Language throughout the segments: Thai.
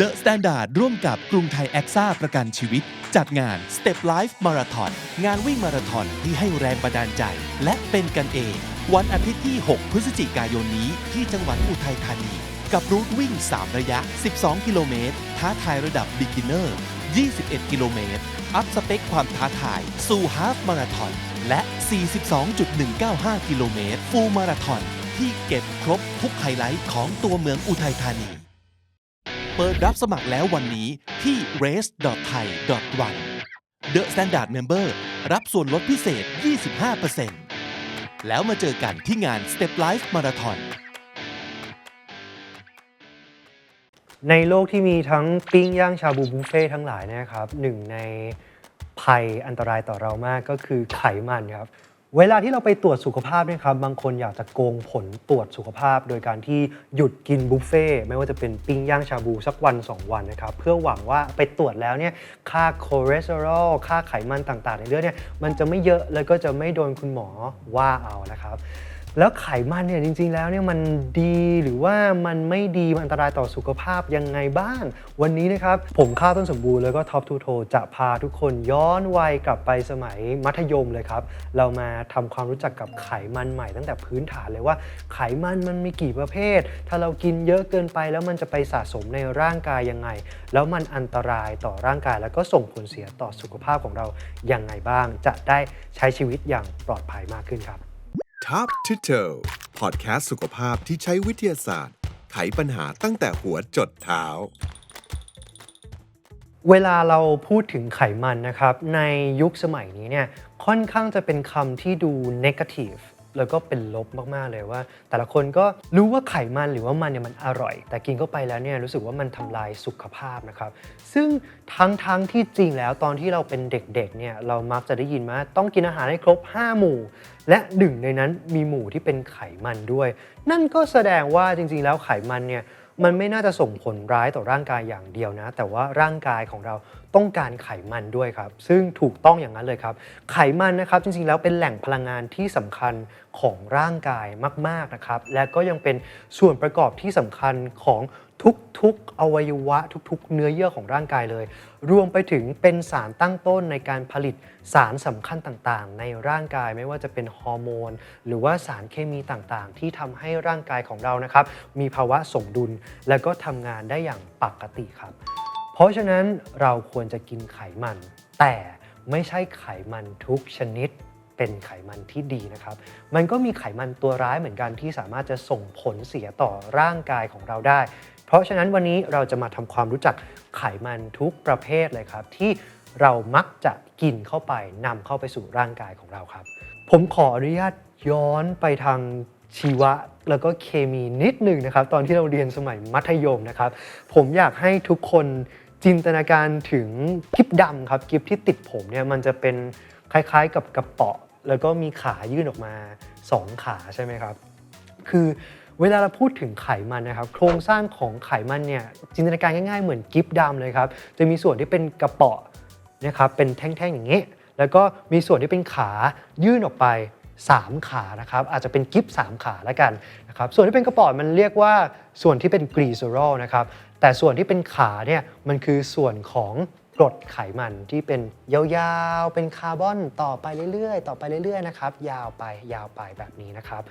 The Standard ร่วมกับกรุงไทยแอคซ่าประกันชีวิต จัดงาน Step Life Marathon งานวิ่งมาราธอนที่ให้แรงบันดาลใจ และเป็นกันเอง วันอาทิตย์ที่ 6 พฤศจิกายนนี้ที่จังหวัดอุทัยธานี กับรูทวิ่ง 3 ระยะ 12 กิโลเมตร ท้าทายระดับ Beginner 21 กิโลเมตร อัพสเปคความท้าทาย สู่ฮาฟมาราธอนและ 42.195 กิโลเมตร ฟูลมาราธอนที่เก็บครบทุกไฮไลท์ของตัวเมืองอุทัยธานี เปิดรับสมัครแล้ววันนี้ที่ race.thai.one The Standard Member รับส่วนลดพิเศษ 25%แล้วมาเจอกันที่งาน Step Life Marathon ในโลกที่มีทั้งปิ้งย่างชาบูบุฟเฟ่ทั้งหลายนะครับหนึ่งในภัยอันตรายต่อเรามากก็คือไขมันครับ เวลาที่เราไปตรวจสุขภาพเนี่ยครับบางคนอยากจะโกงผลตรวจสุขภาพ โดยการที่หยุดกินบุฟเฟ่ไม่ว่าจะเป็นปิ้งย่างชาบูสักวัน 2 วันนะครับเพื่อหวังว่าไปตรวจแล้วเนี่ยค่าคอเลสเตอรอลค่าไขมันต่างๆ ในเลือดเนี่ยมันจะไม่เยอะแล้วก็จะไม่โดนคุณหมอว่าเอานะครับ แล้วไขมันเนี่ยจริง ๆ แล้วเนี่ยมันดีหรือว่ามันไม่ดีมันอันตรายต่อสุขภาพยังไงบ้าง วันนี้นะครับ ผมข้าวต้นสมบูรณ์แล้วก็ท็อปทูโทจะพาทุกคนย้อนวัยกลับไปสมัยมัธยมเลยครับ เรามาทำความรู้จักกับไขมันใหม่ตั้งแต่พื้นฐานเลยว่าไขมันมันมีกี่ประเภท ถ้าเรากินเยอะเกินไปแล้วมันจะไปสะสมในร่างกายยังไง แล้วมันอันตรายต่อร่างกาย แล้วก็ส่งผลเสียต่อสุขภาพของเรายังไงบ้าง จะได้ใช้ชีวิตอย่างปลอดภัยมากขึ้นครับ Top to Toe พอดแคสต์สุขภาพที่ใช้วิทยาศาสตร์ ไขปัญหาตั้งแต่หัวจดเท้า เวลาเราพูดถึงไขมันนะครับ ในยุคสมัยนี้เนี่ยค่อนข้างจะเป็นคำที่ดู negative แล้วก็เป็นลบมากๆเลยว่า แต่ละคนก็รู้ว่าไขมันหรือว่ามันเนี่ยมันอร่อย แต่กินเข้าไปแล้วเนี่ยรู้สึกว่ามันทำลายสุขภาพนะครับ ซึ่งทั้งทั้งที่จริงแล้วตอนที่เราเป็นเด็กๆเนี่ยเรามักจะได้ยินมาต้องกินอาหารให้ครบ 5 หมู่ และหนึ่งในนั้นมีหมู่ที่เป็นไขมันด้วย นั่นก็แสดงว่าจริงๆ แล้วไขมันเนี่ยมันไม่น่าจะส่งผลร้ายต่อร่างกายอย่างเดียวนะ แต่ว่าร่างกายของเรา ต้องการไขมันด้วยครับ ซึ่งถูกต้องอย่างนั้นเลยครับ ไขมันนะครับจริงๆแล้วเป็นแหล่งพลังงานที่สำคัญของร่างกายมาก ๆนะครับ และก็ยังเป็นส่วนประกอบที่สำคัญของทุกๆ อวัยวะ ทุก ๆ เนื้อเยื่อของร่างกายเลย รวมไปถึงเป็นสารตั้งต้นในการผลิตสารสำคัญต่างๆ ในร่างกายไม่ว่าจะเป็นฮอร์โมน หรือว่าสารเคมีต่างๆ ที่ทำให้ร่างกายของเรานะครับ มีภาวะสมดุล และก็ทำงานได้อย่างปกติครับ ราะฉะนั้นเราควรจะกินไขมัน แต่ไม่ใช่ไขมันทุกชนิดเป็นไขมันที่ดีนะครับ มันก็มีไขมันตัวร้ายเหมือนกันที่สามารถจะส่งผลเสียต่อร่างกายของเราได้ เพราะฉะนั้นวันนี้เราจะมาทำความรู้จักไขมันทุกประเภทเลยครับ ที่เรามักจะกินเข้าไปนำเข้าไปสู่ร่างกายของเราครับ ผมขออนุญาตย้อนไปทางชีวะแล้วก็เคมีนิดหนึ่งนะครับ ตอนที่เราเรียนสมัยมัธยมนะครับ ผมอยากให้ทุกคน จินตนาการถึงกิฟดำครับกิฟที่ติดผมเนี่ยมันจะเป็นคล้ายๆกับกระเป๋อแล้วก็มีขายื่นออกมา 2 ขาใช่ไหมครับ คือเวลาเราพูดถึงไขมันนะครับ โครงสร้างของไขมันเนี่ยจินตนาการง่ายๆเหมือนกิฟดำเลยครับ จะมีส่วนที่เป็นกระเป๋อนะครับเป็นแท่งๆอย่างนี้ แล้วก็มีส่วนที่เป็นขายื่นออกไป 3 ขานะครับอาจจะเป็นกิฟ3ขาแล้วกันนะครับส่วนที่เป็นกระป๋อมันเรียกว่าส่วนที่เป็นกรีโซรอลนะครับแต่ส่วนที่เป็นขาเนี่ยมันคือส่วนของกรดไขมันที่เป็นยาวๆ เป็นคาร์บอนต่อไปเรื่อยๆ ต่อไปเรื่อยๆนะครับยาวไปยาวไปแบบนี้นะครับ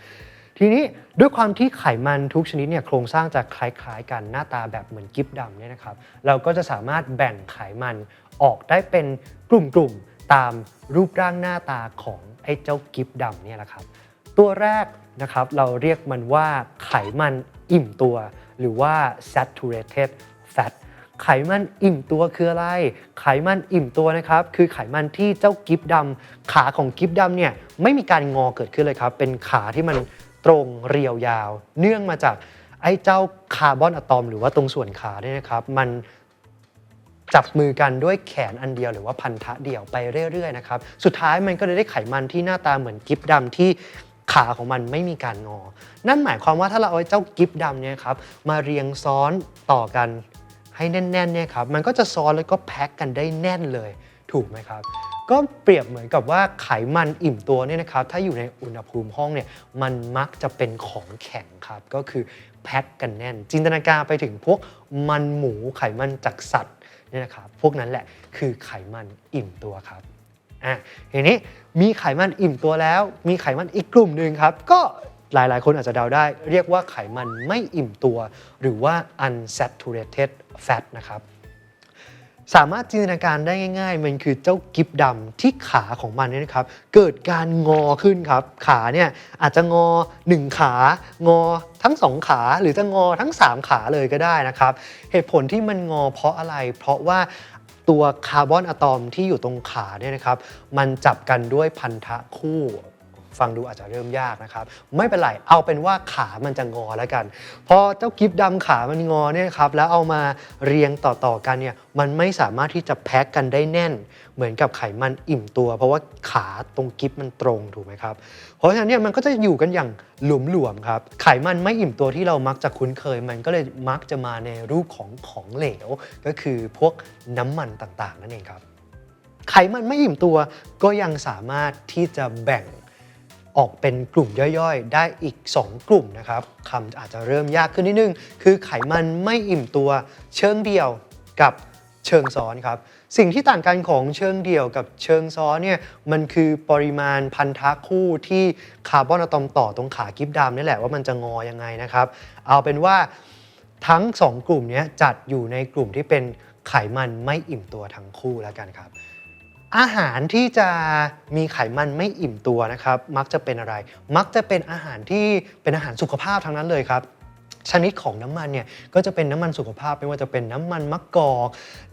ทีนี้ด้วยความที่ไขมันทุกชนิดเนี่ยโครงสร้างจะคล้ายๆ กันหน้าตาแบบเหมือนกิฟดำเนี่ยนะครับเราก็จะสามารถแบ่งไขมันออกได้เป็นกลุ่มๆตามรูปร่างหน้าตาของ อ้เจ้ากิฟดำเนี่ยแหละครับ ตัวแรกนะครับเราเรียกมันว่าไขมันอิ่มตัว หรือว่า saturated fat ไขมันอิ่มตัวคืออะไร ไขมันอิ่มตัวนะครับ คือไขมันที่เจ้ากิฟดำขาของกิฟดำเนี่ยไม่มีการงอเกิดขึ้นเลยครับ เป็นขาที่มันตรงเรียวยาว เนื่องมาจากไอ้เจ้าคาร์บอนอะตอม หรือว่าตรงส่วนขาเนี่ยนะครับ มัน จับมือกันด้วยแขนอันเดียวหรือว่าพันธะเดี่ยวไปเรื่อยๆนะครับสุดท้ายมันก็เลยได้ไขมันที่หน้าตาเหมือนกิฟดำที่ขาของมันไม่มีการงอ นั่นหมายความว่าถ้าเราเอาเจ้ากิฟดำเนี่ยครับมาเรียงซ้อนต่อกันให้แน่นๆเนี่ยครับมันก็จะซ้อนแล้วก็แพ็คกันได้แน่นเลยถูกไหมครับก็เปรียบเหมือนกับว่าไขมันอิ่มตัวเนี่ยนะครับถ้าอยู่ในอุณหภูมิห้องเนี่ยมันมักจะเป็นของแข็งครับก็คือแพ็คกันแน่น จินตนาการไปถึงพวกมันหมูไขมันจากสัตว์ นี่นะครับพวกนั้นแหละคือไขมันอิ่มตัวครับอะทีนี้มีไขมันอิ่มตัวแล้ว มีไขมันอีกกลุ่มหนึ่งครับ ก็หลายๆ คนอาจจะเดาได้ เรียกว่าไขมันไม่อิ่มตัว หรือว่า unsaturated fat นะครับ สามารถจินตนาการได้ง่าย ๆ มันคือเจ้ากิฟดำที่ขาของมันเนี่ยนะครับ เกิดการงอขึ้นครับ ขาเนี่ยอาจจะงอ 1 ขา งอทั้ง 2 ขา หรือจะงอทั้ง 3 ขาเลยก็ได้นะครับ เหตุผลที่มันงอเพราะอะไร เพราะว่าตัวคาร์บอนอะตอมที่อยู่ตรงขาเนี่ยนะครับ มันจับกันด้วยพันธะคู่ ฟังดูอาจจะเริ่มยากนะครับ ไม่เป็นไรเอาเป็นว่าขามันจะงอแล้วกัน พอเจ้ากิฟดำขามันงอเนี่ยครับแล้วเอามาเรียงต่อๆกันเนี่ยมันไม่สามารถที่จะแพ็กกันได้แน่น เหมือนกับไขมันอิ่มตัว เพราะว่าขาตรงกิฟมันตรงถูกไหมครับเพราะฉะนั้นเนี่ยมันก็จะอยู่กันอย่างหลวมๆครับไขมันไม่อิ่มตัวที่เรามักจะคุ้นเคย มันก็เลยมักจะมาในรูปของของเหลว ก็คือพวกน้ำมันต่างๆ นั่นเองครับไขมันไม่อิ่มตัวก็ยังสามารถที่จะแบ่ง ออกเป็นกลุ่มย่อยๆ ได้อีก 2 กลุ่มนะครับคำอาจจะเริ่มยากขึ้นนิดนึง คือไขมันไม่อิ่มตัวเชิงเดียวกับเชิงซ้อนครับ สิ่งที่ต่างกันของเชิงเดี่ยวกับเชิงซ้อนเนี่ยมันคือปริมาณพันธะคู่ที่คาร์บอนอะตอมต่อตรงขากิฟดำนี่แหละว่ามันจะงอยังไงนะครับ เอาเป็นว่าทั้ง 2 กลุ่มนี้จัดอยู่ในกลุ่มที่เป็นไขมันไม่อิ่มตัวทั้งคู่แล้วกันครับ อาหารที่จะมีไขมันไม่อิ่มตัวนะครับ มักจะเป็นอะไร มักจะเป็นอาหารที่เป็นอาหารสุขภาพทั้งนั้นเลยครับ ชนิดของน้ำมันเนี่ยก็จะเป็นน้ำมันสุขภาพไม่ว่าจะเป็นน้ำมันมะกอก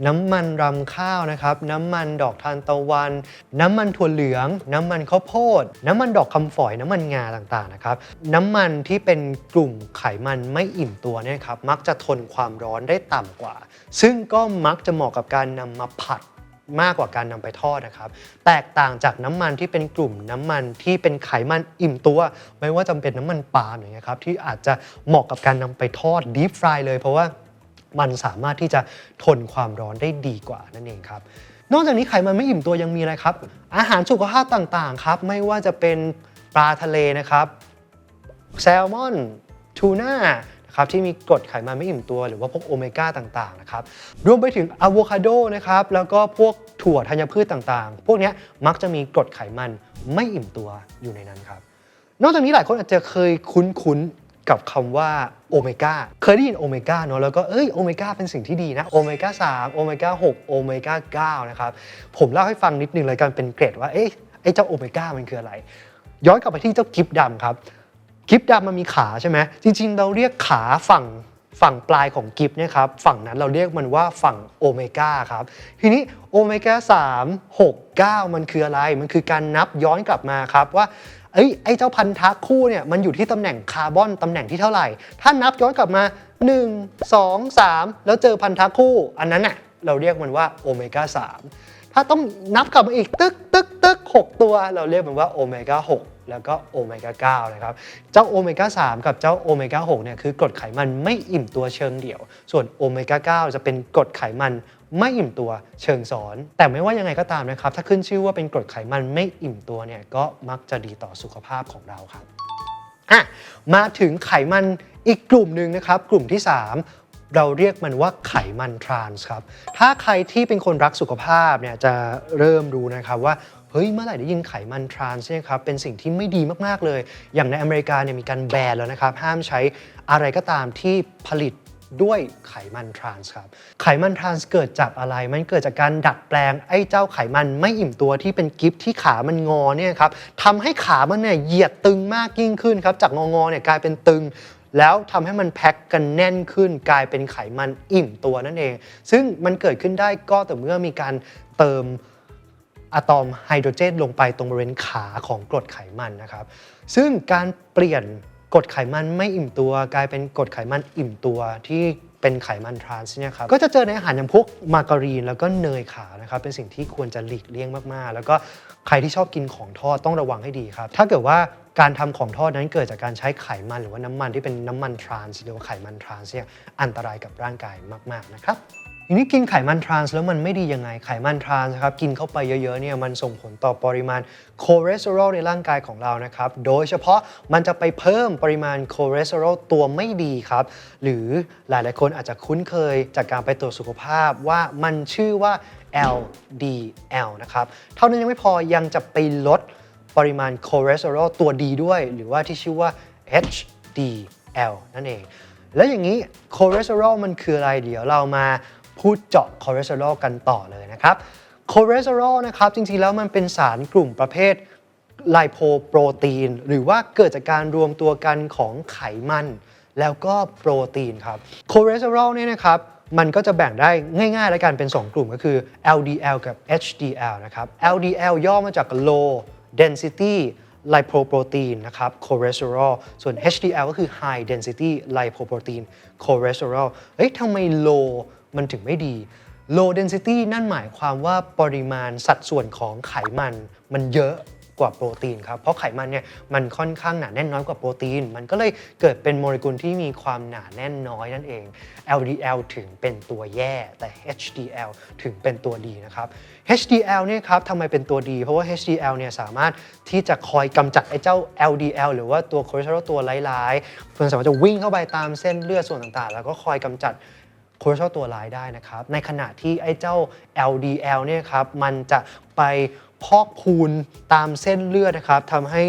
น้ำมันรำข้าวนะครับ น้ำมันดอกทานตะวัน น้ำมันถั่วเหลือง น้ำมันข้าวโพด น้ำมันดอกคำฝอย น้ำมันงาต่างๆนะครับ น้ำมันที่เป็นกลุ่มไขมันไม่อิ่มตัวเนี่ยครับมักจะทนความร้อนได้ต่ำกว่า ซึ่งก็มักจะเหมาะกับการนำมาผัด มากกว่าการนำไปทอดนะครับ แตกต่างจากน้ำมันที่เป็นกลุ่มน้ำมันที่เป็นไขมันอิ่มตัว ไม่ว่าจะเป็นน้ำมันปาล์มอย่างเงี้ยครับที่อาจจะเหมาะกับการนำไปทอดดีฟฟรายเลยเพราะว่ามันสามารถที่จะทนความร้อนได้ดีกว่านั่นเองครับ นอกจากนี้ไขมันไม่อิ่มตัวยังมีอะไรครับ อาหารสุขภาพต่างๆครับ ไม่ว่าจะเป็นปลาทะเลนะครับ แซลมอนทูน่า นะครับที่มีกรดไขมันไม่อิ่มตัว หรือว่าพวกโอเมก้าต่างๆนะครับรวมไปถึงอะโวคาโดนะครับแล้วก็พวกถั่วธัญพืชต่างๆ พวกนี้มักจะมีกรดไขมันไม่อิ่มตัวอยู่ในนั้นครับนอกจากนี้หลายคนอาจจะเคยคุ้นๆกับคำว่าโอเมก้าเคยได้ยินโอเมก้าเนอะแล้วก็เอ้ยโอเมก้าเป็นสิ่งที่ดีนะโอเมก้า3โอเมก้า6โอเมก้า9นะครับผมเล่าให้ฟังนิดนึงเลยกันเป็นเกรดว่าเอ๊ะไอ้เจ้าโอเมก้ามันคืออะไร ย้อนกลับไปที่เจ้ากิฟดำครับ กิฟดำมันมีขาใช่ไหมจริง ๆ เราเรียกขาฝั่งฝั่งปลายของกิฟเนี่ยครับฝั่งนั้นเราเรียกมันว่าฝั่งโอเมก้าครับทีนี้โอเมก้า3 6 9มันคืออะไรมันคือการนับย้อนกลับมาครับว่าเอ้ยไอ้เจ้าพันธะคู่เนี่ยมันอยู่ที่ตำแหน่งคาร์บอนตำแหน่งที่เท่าไหร่ ถ้านับย้อนกลับมา 1 2 3 แล้วเจอพันธะคู่ อันนั้นน่ะเราเรียกมันว่าโอเมก้า3ถ้าต้องนับกลับมาอีกตึกตึกตึก6ตัว เราเรียกมันว่าโอเมก้า6 แล้วก็โอเมก้า9นะครับ เจ้าโอเมก้า3กับเจ้าโอเมก้า6เนี่ยคือกรดไขมันไม่อิ่มตัวเชิงเดี่ยว ส่วนโอเมก้า9จะเป็นกรดไขมันไม่อิ่มตัวเชิงซ้อน แต่ไม่ว่ายังไงก็ตามนะครับ ถ้าขึ้นชื่อว่าเป็นกรดไขมันไม่อิ่มตัวเนี่ยก็มักจะดีต่อสุขภาพของเราครับอะมาถึงไขมันอีกกลุ่มหนึ่งนะครับ กลุ่มที่ 3เราเรียกมันว่าไขมันทรานส์ครับ ถ้าใครที่เป็นคนรักสุขภาพเนี่ยจะเริ่มรู้นะครับว่า ฮ้ยเมื่อไหร่ได้ยินไขมันทรานส์เนี่ยครับเป็นสิ่งที่ไม่ดีมากๆเลย อย่างในอเมริกาเนี่ยมีการแบนแล้วนะครับ ห้ามใช้อะไรก็ตามที่ผลิตด้วยไขมันทรานส์ครับ ไขมันทรานส์เกิดจากอะไร มันเกิดจากการดัดแปลงไอ้เจ้าไขมันไม่อิ่มตัวที่เป็นกิฟที่ขามันงอเนี่ยครับทำให้ขามันเนี่ยเหยียดตึงมากยิ่งขึ้นครับ จากงองอเนี่ยกลายเป็นตึง แล้วทำให้มันแพ็คกันแน่นขึ้น กลายเป็นไขมันอิ่มตัวนั่นเอง ซึ่งมันเกิดขึ้นได้ก็แต่เมื่อมีการเติม อะตอมไฮโดรเจนลงไปตรงบริเวณขาของกรดไขมันนะครับ ซึ่งการเปลี่ยนกรดไขมันไม่อิ่มตัว กลายเป็นกรดไขมันอิ่มตัวที่เป็นไขมันทรานส์เนี่ยครับก็จะเจอในอาหารอย่างพวกมาการีนแล้วก็เนยขาวนะครับเป็นสิ่งที่ควรจะหลีกเลี่ยงมากๆ แล้วก็ใครที่ชอบกินของทอดต้องระวังให้ดีครับ ถ้าเกิดว่าการทำของทอดนั้นเกิดจากการใช้ไขมันหรือว่าน้ำมันที่เป็นน้ำมันทรานส์หรือว่าไขมันทรานส์เนี่ยอันตรายกับร่างกายมาก ๆ นะครับ ทีนี้กินไขมันทรานส์แล้วมันไม่ดียังไง ไขมันทรานส์นะครับกินเข้าไปเยอะๆเนี่ยมันส่งผลต่อปริมาณคอเลสเตอรอลในร่างกายของเรานะครับ โดยเฉพาะมันจะไปเพิ่มปริมาณคอเลสเตอรอลตัวไม่ดีครับ หรือหลายๆคนอาจจะคุ้นเคยจากการไปตรวจสุขภาพว่ามันชื่อว่า LDL นะครับ เท่านั้นยังไม่พอยังจะไปลดปริมาณคอเลสเตอรอลตัวดีด้วย หรือว่าที่ชื่อว่า HDL นั่นเอง แล้วอย่างนี้คอเลสเตอรอลมันคืออะไรเดี๋ยวเรามา พูดเจาะคอเลสเตอรอลกันต่อเลยนะครับคอเลสเตอรอลนะครับจริงๆแล้วมันเป็นสารกลุ่มประเภทไลโพโปรตีน หรือว่าเกิดจากการรวมตัวกันของไขมัน แล้วก็โปรตีนครับคอเลสเตอรอลเนี่ยนะครับมันก็จะแบ่งได้ง่ายๆ แล้วกันเป็น 2 กลุ่มก็คือ LDL กับ HDL นะครับ LDL ย่อมาจาก low density lipoprotein นะครับ cholesterol ส่วน HDL ก็คือ high density lipoprotein cholesterol เฮ้ยทำไม low มันถึงไม่ดี low density นั่นหมายความว่าปริมาณสัดส่วนของไขมันมันเยอะกว่าโปรตีนครับ เพราะไขมันเนี่ยมันค่อนข้างหนาแน่นน้อยกว่าโปรตีน มันก็เลยเกิดเป็นโมเลกุลที่มีความหนาแน่นน้อยนั่นเอง LDL ถึงเป็นตัวแย่แต่ HDL ถึงเป็นตัวดีนะครับ HDL เนี่ยครับทำไมเป็นตัวดี เพราะว่า HDL เนี่ยสามารถที่จะคอยกำจัดไอ้เจ้า LDL หรือว่าตัวคอเลสเตอรอลตัวร้ายๆมันสามารถจะวิ่งเข้าไปตามเส้นเลือดส่วนต่างๆ แล้วก็คอยกำจัด คอเลสเตอรอลตัวร้ายได้นะครับ ในขณะที่ไอ้เจ้า LDL เนี่ยครับมันจะไปพอกพูนตามเส้นเลือดนะครับทำให้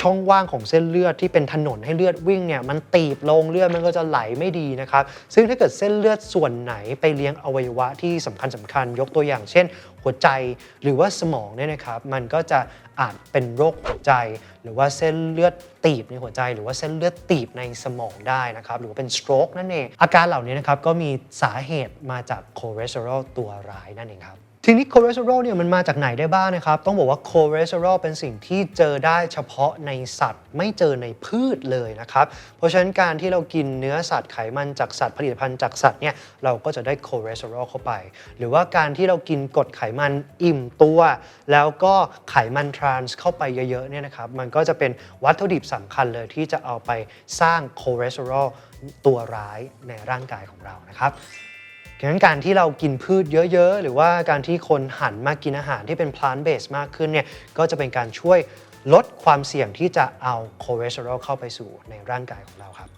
ช่องว่างของเส้นเลือดที่เป็นถนนให้เลือดวิ่งเนี่ยมันตีบลงเลือดมันก็จะไหลไม่ดีนะครับ ซึ่งถ้าเกิดเส้นเลือดส่วนไหนไปเลี้ยงอวัยวะที่สำคัญสำคัญยกตัวอย่างเช่น หัวใจหรือว่าสมองเนี่ยนะครับ มันก็จะอาจเป็นโรคหัวใจ หรือว่าเส้นเลือดตีบในหัวใจ หรือว่าเส้นเลือดตีบในสมองได้นะครับ หรือว่าเป็น stroke นั่นเองอาการเหล่านี้นะครับก็มีสาเหตุมาจากคอเลสเตอรอลตัวร้ายนั่นเองครับ ทีนี้คอเลสเตอรอลเนี่ยมันมาจากไหนได้บ้างนะครับ ต้องบอกว่าคอเลสเตอรอลเป็นสิ่งที่เจอได้เฉพาะในสัตว์ ไม่เจอในพืชเลยนะครับ เพราะฉะนั้นการที่เรากินเนื้อสัตว์ไขมันจากสัตว์ผลิตภัณฑ์จากสัตว์เนี่ยเราก็จะได้คอเลสเตอรอลเข้าไป หรือว่าการที่เรากินกรดไขมันอิ่มตัว แล้วก็ไขมันทรานส์เข้าไปเยอะๆเนี่ยนะครับมันก็จะเป็นวัตถุดิบสำคัญเลยที่จะเอาไปสร้างคอเลสเตอรอลตัวร้ายในร่างกายของเรานะครับ ดังนั้นการที่เรากินพืชเยอะๆ หรือว่าการที่คนหันมากินอาหารที่เป็น plant based มากขึ้นเนี่ยก็จะเป็นการช่วยลดความเสี่ยงที่จะเอาคอเลสเตอรอลเข้าไปสู่ในร่างกายของเราครับ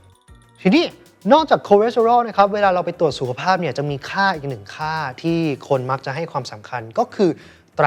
ทีนี้นอกจากคอเลสเตอรอลนะครับเวลาเราไปตรวจสุขภาพเนี่ยจะมีค่าอีกหนึ่งค่าที่คนมักจะให้ความสำคัญก็คือไตร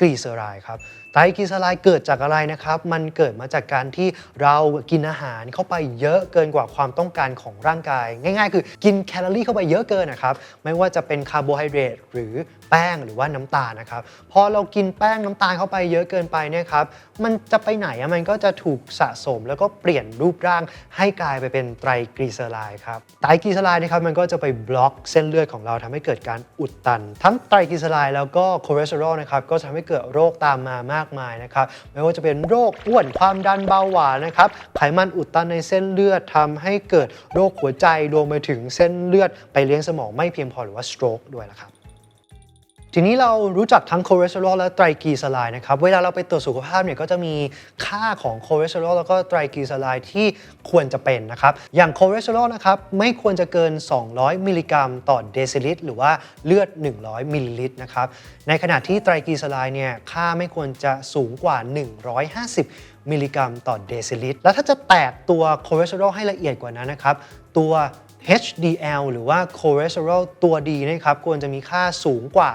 กลีเซอไรด์ครับ ไตรกลีเซอไรด์เกิดจากอะไรนะครับ มันเกิดมาจากการที่เรากินอาหารเข้าไปเยอะเกินกว่าความต้องการของร่างกาย ง่าย ๆ คือกินแคลอรี่เข้าไปเยอะเกินนะครับ ไม่ว่าจะเป็นคาร์โบไฮเดรตหรือแป้งหรือว่าน้ำตาลนะครับ พอเรากินแป้งน้ำตาลเข้าไปเยอะเกินไปเนี่ยครับ มันจะไปไหนอะมันก็จะถูกสะสมแล้วก็เปลี่ยนรูปร่างให้กลายไปเป็นไตรกลีเซอไรด์ครับ ไตรกลีเซอไรด์นะครับมันก็จะไปบล็อกเส้นเลือดของเราทำให้เกิดการอุดตัน ทั้งไตรกลีเซอไรด์แล้วก็คอเลสเตอรอลนะครับก็จะทำให้เกิดโรคตามมามากมายนะครับไม่ว่าจะเป็นโรคอ้วนความดันเบาหวานนะครับไขมันอุดตันในเส้นเลือดทำให้เกิดโรคหัวใจรวมไปถึงเส้นเลือดไปเลี้ยงสมองไม่เพียงพอหรือว่า stroke ด้วยละครับ ทีนี้เรารู้จักทั้งคอเลสเตอรอลและไตรกลีเซอไรด์นะครับ เวลาเราไปตรวจสุขภาพเนี่ยก็จะมีค่าของคอเลสเตอรอลแล้วก็ไตรกลีเซอไรด์ที่ควรจะเป็นนะครับ อย่างคอเลสเตอรอลนะครับไม่ควรจะเกิน 200 มิลลิกรัม ต่อเดซิลิตรหรือว่าเลือด 100 มิลลิลิตรนะครับ ในขณะที่ไตรกลีเซอไรด์เนี่ยค่าไม่ควรจะสูงกว่า 150มิลลิกรัม ต่อเดซิลิตร แล้วถ้าจะแตกตัวคอเลสเตอรอลให้ละเอียดกว่านั้นนะครับ ตัว HDL หรือว่าคอเลสเตอรอลตัวดีนะครับควรจะมีค่าสูงกว่า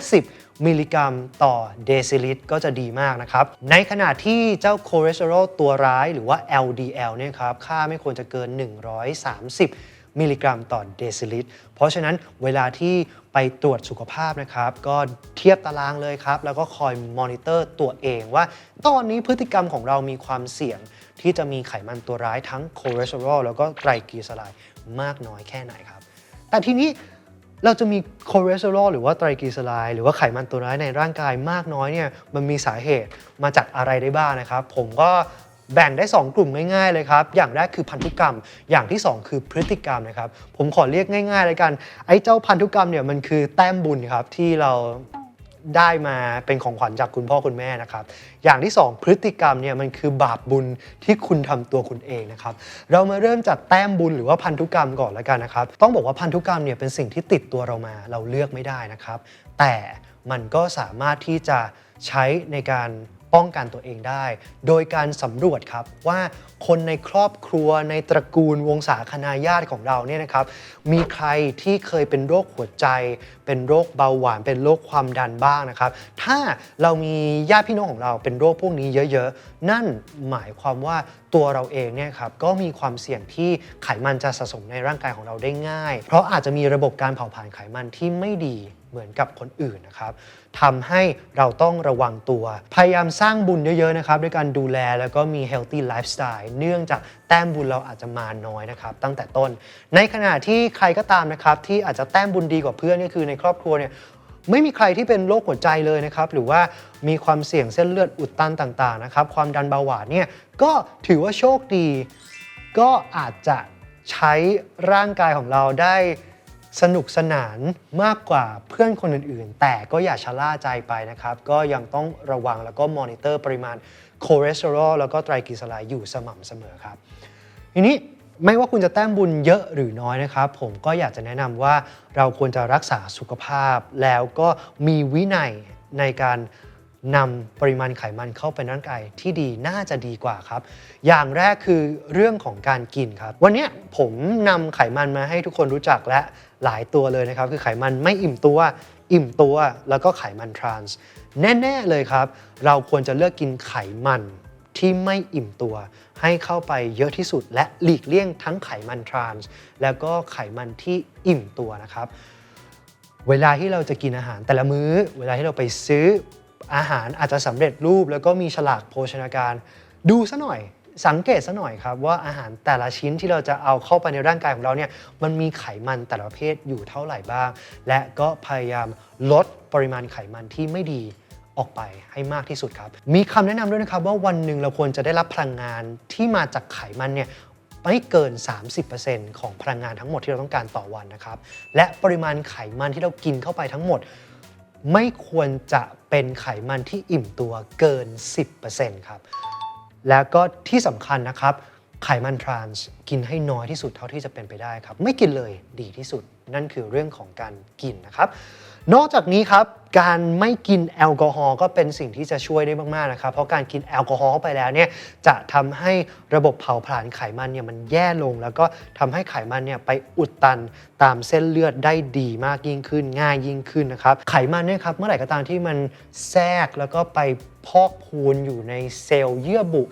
50 มิลลิกรัมต่อเดซิลิตรก็จะดีมากนะครับ ในขณะที่เจ้าคอเลสเตอรอลตัวร้ายหรือว่า LDL เนี่ยครับค่าไม่ควรจะเกิน 130มิลลิกรัมต่อเดซิลิตร เพราะฉะนั้นเวลาที่ไปตรวจสุขภาพนะครับ ก็เทียบตารางเลยครับ แล้วก็คอยมอนิเตอร์ตัวเองว่า ตอนนี้พฤติกรรมของเรามีความเสี่ยงที่จะมีไขมันตัวร้ายทั้งคอเลสเตอรอลแล้วก็ไตรกลีเซอไรด์ มากน้อยแค่ไหนครับ แต่ทีนี้เราจะมีคอเลสเตอรอลหรือว่าไตรกลีเซอไรด์หรือว่าไขมันตัวร้ายในร่างกายมากน้อยเนี่ยมันมีสาเหตุมาจากอะไรได้บ้างนะครับ ผมก็แบ่งได้ 2 กลุ่มง่ายๆเลยครับ อย่างแรกคือพันธุกรรม อย่างที่ 2 คือพฤติกรรมนะครับ ผมขอเรียกง่ายๆเลยกัน ไอ้เจ้าพันธุกรรมเนี่ยมันคือแต้มบุญครับที่เรา ได้มาเป็นของขวัญจากคุณพ่อคุณแม่นะครับ อย่างที่ 2 พฤติกรรมเนี่ยมันคือบาปบุญที่คุณทำตัวคุณเองนะครับ เรามาเริ่มจากแต้มบุญหรือว่าพันธุกรรมก่อนแล้วกันนะครับ ต้องบอกว่าพันธุกรรมเนี่ยเป็นสิ่งที่ติดตัวเรามา เราเลือกไม่ได้นะครับ แต่มันก็สามารถที่จะใช้ในการ ป้องกันตัวเองได้ โดยการสำรวจครับว่าคนในครอบครัวในตระกูลวงศาคณาญาติของเราเนี่ยนะครับ มีใครที่เคยเป็นโรคหัวใจ เป็นโรคเบาหวาน เป็นโรคความดันบ้างนะครับ ถ้าเรามีญาติพี่น้องของเราเป็นโรคพวกนี้เยอะ ๆ นั่นหมายความว่า ตัวเราเองเนี่ยครับก็มีความเสี่ยงที่ไขมันจะสะสมในร่างกายของเราได้ง่าย เพราะอาจจะมีระบบการเผาผลาญไขมันที่ไม่ดีเหมือนกับคนอื่นนะครับทำให้เราต้องระวังตัว พยายามสร้างบุญเยอะๆนะครับด้วยการดูแลแล้วก็มี healthy lifestyle เนื่องจากแต้มบุญเราอาจจะมาน้อยนะครับตั้งแต่ต้น ในขณะที่ใครก็ตามนะครับที่อาจจะแต้มบุญดีกว่าเพื่อนก็คือในครอบครัวเนี่ย ไม่มีใครที่เป็นโรคหัวใจเลยนะครับ หรือว่ามีความเสี่ยงเส้นเลือดอุดตันต่างๆนะครับ ความดันเบาหวานเนี่ยก็ถือว่าโชคดี ก็อาจจะใช้ร่างกายของเราได้สนุกสนานมากกว่าเพื่อนคนอื่นๆ แต่ก็อย่าชะล่าใจไปนะครับ ก็ยังต้องระวังแล้วก็มอนิเตอร์ปริมาณคอเลสเตอรอลแล้วก็ไตรกลีเซอไรด์อยู่สม่ำเสมอครับ ทีนี้ ไม่ว่าคุณจะแต้มบุญเยอะหรือน้อยนะครับ ผมก็อยากจะแนะนำว่าเราควรจะรักษาสุขภาพ แล้วก็มีวินัยในการนำปริมาณไขมันเข้าไปในร่างกายที่ดีน่าจะดีกว่าครับ อย่างแรกคือเรื่องของการกินครับ วันนี้ผมนำไขมันมาให้ทุกคนรู้จักและหลายตัวเลยนะครับ คือไขมันไม่อิ่มตัว อิ่มตัวแล้วก็ไขมันทรานส์แน่ ๆ เลยครับ เราควรจะเลือกกินไขมัน ที่ไม่อิ่มตัว ให้เข้าไปเยอะที่สุด และหลีกเลี่ยงทั้งไขมันทรานส์แล้วก็ไขมันที่อิ่มตัวนะครับ เวลาที่เราจะกินอาหารแต่ละมื้อ เวลาที่เราไปซื้ออาหารอาจจะสำเร็จรูป แล้วก็มีฉลากโภชนาการ ดูซะหน่อยสังเกตซะหน่อยครับว่าอาหารแต่ละชิ้นที่เราจะเอาเข้าไปในร่างกายของเราเนี่ยมันมีไขมันแต่ละประเภทอยู่เท่าไหร่บ้าง และก็พยายามลดปริมาณไขมันที่ไม่ดี ออกไปให้มากที่สุดครับ มีคำแนะนำด้วยนะครับว่าวันหนึ่งเราควรจะได้รับพลังงานที่มาจากไขมันเนี่ยไม่เกิน 30%ของพลังงานทั้งหมดที่เราต้องการต่อวันนะครับ และปริมาณไขมันที่เรากินเข้าไปทั้งหมด ไม่ควรจะเป็นไขมันที่อิ่มตัวเกิน 10%ครับ แล้วก็ที่สำคัญนะครับ ไขมันทรานส์กินให้น้อยที่สุดเท่าที่จะเป็นไปได้ครับ ไม่กินเลยดีที่สุด นั่นคือเรื่องของการกินนะครับ นอกจากนี้ครับการไม่กินแอลกอฮอล์ก็เป็นสิ่งที่จะช่วยได้มากๆนะครับ เพราะการกินแอลกอฮอล์เข้าไปแล้วเนี่ยจะทำให้ระบบเผาผลาญไขมันเนี่ยมันแย่ลง แล้วก็ทำให้ไขมันเนี่ยไปอุดตันตามเส้นเลือดได้ดีมากยิ่งขึ้น ง่ายยิ่งขึ้นนะครับ ไขมันเนี่ยครับเมื่อไหร่ก็ตามที่มันแทรกแล้วก็ไปพอกพูนอยู่ในเซลล์เยื่อบุ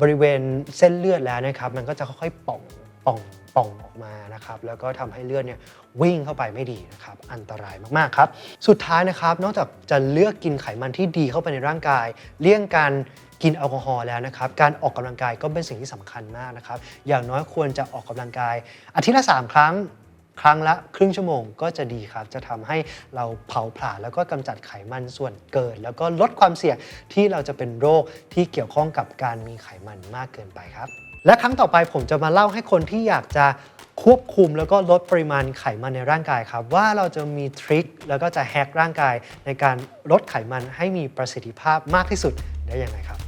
บริเวณเส้นเลือดแล้วนะครับ มันก็จะค่อยๆป่องป่อง ป่องออกมานะครับแล้วก็ทำให้เลือดเนี่ยวิ่งเข้าไปไม่ดีนะครับอันตรายมากๆครับสุดท้ายนะครับนอกจากจะเลือกกินไขมันที่ดีเข้าไปในร่างกาย เลี่ยงการกินแอลกอฮอล์แล้วนะครับ การออกกำลังกายก็เป็นสิ่งที่สำคัญมากนะครับ อย่างน้อยควรจะออกกำลังกาย อาทิตย์ละ 3 ครั้ง ครั้งละครึ่งชั่วโมงก็จะดีครับ จะทำให้เราเผาผลาญแล้วก็กำจัดไขมันส่วนเกิน แล้วก็ลดความเสี่ยงที่เราจะเป็นโรคที่เกี่ยวข้องกับการมีไขมันมากเกินไปครับ และครั้งต่อไปผมจะมาเล่าให้คนที่อยากจะควบคุมแล้วก็ลดปริมาณไขมันในร่างกายครับ ว่าเราจะมีทริคแล้วก็จะแฮกร่างกายในการลดไขมันให้มีประสิทธิภาพมากที่สุดได้ยังไงครับ